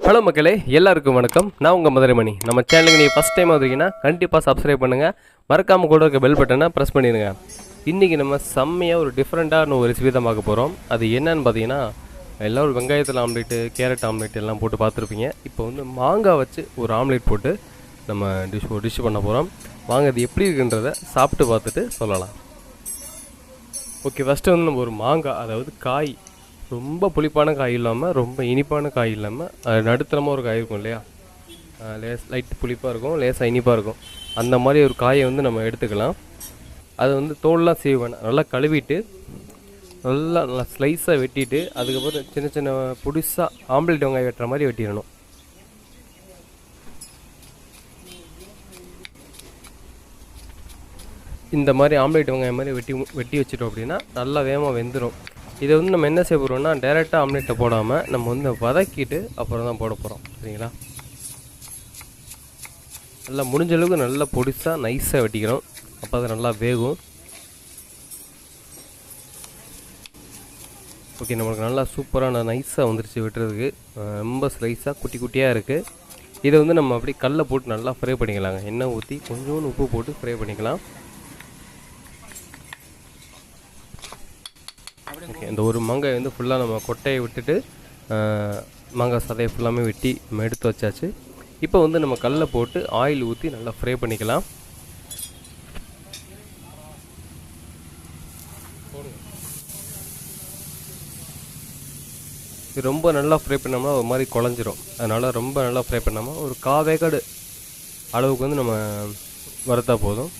Hello மக்களே எல்லாருக்கும் வணக்கம். நான் உங்கள் மதுரைமணி. நம்ம சேனலுக்கு நீங்கள் ஃபஸ்ட் டைம் வந்தீங்கன்னா கண்டிப்பாக சப்ஸ்கிரைப் பண்ணுங்கள் மறக்காமல் கூட இருக்க பெல் பட்டனை ப்ரெஸ் பண்ணிடுங்க. இன்றைக்கி நம்ம செம்மையாக ஒரு டிஃப்ரெண்ட்டான ஒரு ரெசிபி தான் பார்க்க போகிறோம் அது என்னன்னு பார்த்தீங்கன்னா எல்லோரும் வெங்காயத்தில் ஆம்லேட்டு கேரட் ஆம்லேட் எல்லாம் போட்டு பார்த்துருப்பீங்க. இப்போ வந்து மாங்காய் வச்சு ஒரு ஆம்லேட் போட்டு நம்ம டிஷ் டிஷ் பண்ண போகிறோம் வாங்க அது எப்படி இருக்குன்றத சாப்பிட்டு பார்த்துட்டு சொல்லலாம். ஓகே ஃபஸ்ட்டு வந்து நம்ம ஒரு மாங்காய் அதாவது காய் ரொம்ப புளிப்பான காய் இல்லாமல் ரொம்ப இனிப்பான காய் இல்லாமல் அது நடுத்தரமாக ஒரு காய் இருக்கும் இல்லையா? லேஸ் லைட் புளிப்பாக இருக்கும் லேசாக இனிப்பாக இருக்கும். அந்த மாதிரி ஒரு காயை வந்து நம்ம எடுத்துக்கலாம். அது வந்து தோல்லாம் சீவ வேணாம். நல்லா கழுவிட்டு நல்லா நல்லா ஸ்லைஸாக வெட்டிட்டு அதுக்கப்புறம் சின்ன சின்ன புதுசாக ஆம்லேட் வெங்காயம் வெட்டுற மாதிரி வெட்டிடணும். இந்த மாதிரி ஆம்லேட் வெங்காயம் மாதிரி வெட்டி வெட்டி வச்சிட்டோம் அப்படின்னா நல்லா வேகமாக வெந்துடும் இதை வந்து நம்ம என்ன செய்ய போகிறோம்னா டேரெக்டாக ஆம்லேட்டை போடாமல் நம்ம வந்து வதக்கிட்டு அப்புறம் தான் போட போகிறோம் சரிங்களா? நல்லா முடிஞ்ச அளவுக்கு நல்லா பொடிசாக நைஸாக வெட்டிக்கிறோம். அப்போ அது நல்லா வேகும். ஓகே நம்மளுக்கு நல்லா சூப்பரான நைஸாக வந்துருச்சு வெட்டுறதுக்கு. ரொம்ப ஸ்லைஸாக குட்டி குட்டியாக இருக்குது இதை வந்து நம்ம அப்படியே கல்லை போட்டு நல்லா ஃப்ரை பண்ணிக்கலாங்க. எண்ணெய் ஊற்றி கொஞ்சோண்டு உப்பு போட்டு ஃப்ரை பண்ணிக்கலாம். ஓகே இந்த ஒரு மாங்காய் வந்து ஃபுல்லாக நம்ம கொட்டையை விட்டுட்டு மங்காய் மாங்காய் சதையை ஃபுல்லாமே வெட்டி நம்ம எடுத்து வச்சாச்சு. இப்போ வந்து நம்ம கல்லை போட்டு ஆயில் ஊற்றி நல்லா ஃப்ரை பண்ணிக்கலாம். இது ரொம்ப நல்லா ஃப்ரை பண்ணோம்னா ஒரு மாதிரி குழஞ்சிரும். அதனால் ரொம்ப நல்லா ஃப்ரை பண்ணாமல் ஒரு காவேக்காடு அளவுக்கு வந்து நம்ம வறுத்தா போதும்.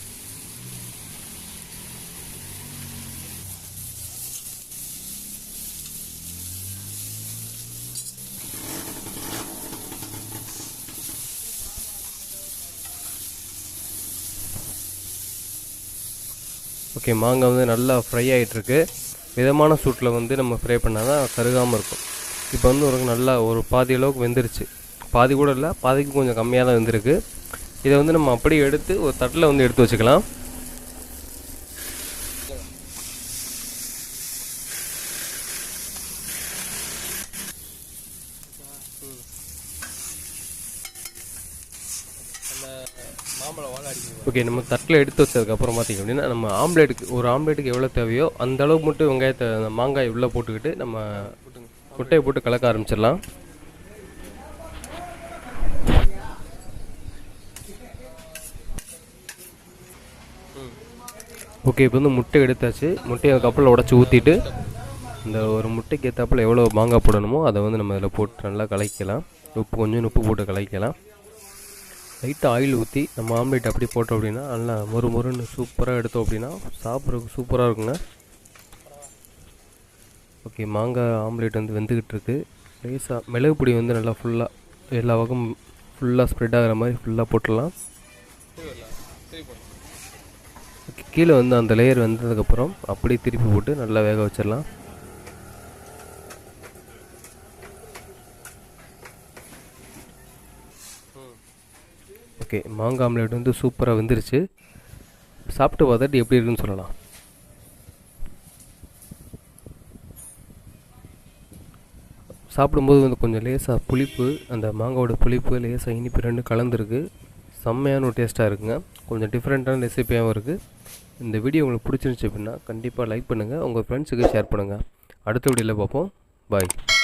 ஓகே மாங்காய் வந்து நல்லா ஃப்ரை ஆகிட்டுருக்கு மிதமான சூட்டில் வந்து நம்ம ஃப்ரை பண்ணால் தான் கருகாமல் இருக்கும். இப்போ வந்து ஒரு நல்லா ஒரு பாதி அளவுக்கு வெந்துருச்சு. பாதி கூட இல்லை பாதிக்கு கொஞ்சம் கம்மியாக தான் வெந்திருக்கு. இதை வந்து நம்ம அப்படியே எடுத்து ஒரு தட்டில் வந்து எடுத்து வச்சுக்கலாம். ஓகே நம்ம தட்டில் எடுத்து வச்சதுக்கப்புறம் பார்த்திங்க அப்படின்னா நம்ம ஆம்லேட்டுக்கு ஒரு ஆம்லேட்டுக்கு எவ்வளோ தேவையோ அந்த அளவுக்கு மட்டும் வெங்காயத்தை அந்த மாங்காய் உள்ளே போட்டுக்கிட்டு நம்ம முட்டையை போட்டு கலக்க ஆரம்பிச்சிடலாம். ஓகே இப்போ வந்து முட்டை எடுத்தாச்சு. முட்டையை அதுக்கப்புறம் உடச்சி ஊற்றிட்டு இந்த ஒரு முட்டைக்கு ஏற்றாப்புல எவ்வளோ மாங்காய் போடணுமோ அதை வந்து நம்ம இதில் போட்டு நல்லா கலக்கலாம். உப்பு கொஞ்சம் உப்பு போட்டு கலக்கலாம். லைட்டாக ஆயில் ஊற்றி நம்ம ஆம்லேட் அப்படி போட்டோம் அப்படின்னா நல்லா மொறு மொறுன்னு சூப்பராக எடுத்தோம் அப்படின்னா சாப்பிட்றதுக்கு சூப்பராக இருக்குங்க. ஓகே மாங்காய் ஆம்லேட் வந்து வெந்துக்கிட்டு இருக்கு. லேசாக மிளகு பொடி வந்து நல்லா ஃபுல்லாக எல்லா பக்கம் ஃபுல்லாக ஸ்ப்ரெட் ஆகிற மாதிரி ஃபுல்லாக போட்டுடலாம். ஓகே கீழே வந்து அந்த லேயர் வந்ததுக்கப்புறம் அப்படியே திருப்பி போட்டு நல்லா வேக வச்சிடலாம். ஓகே மாங்காய் ஆம்லேட் வந்து சூப்பராக வெந்துருச்சு. சாப்பிட்டு பார்த்துட்டு எப்படி இருக்குன்னு சொல்லலாம். சாப்பிடும்போது வந்து கொஞ்சம் லேசாக புளிப்பு அந்த மாங்காவோட புளிப்பு லேசாக இனிப்பு ரெண்டு கலந்துருக்கு. செம்மையான ஒரு டேஸ்ட்டாக இருக்குங்க. கொஞ்சம் டிஃப்ரெண்ட்டான ரெசிபியாகவும் இருக்குது இந்த வீடியோ உங்களுக்கு பிடிச்சிருந்துச்சி அப்படின்னா கண்டிப்பாக லைக் பண்ணுங்கள் உங்கள் ஃப்ரெண்ட்ஸுக்கு ஷேர் பண்ணுங்கள் அடுத்த வீடியோவில் பார்ப்போம். பாய்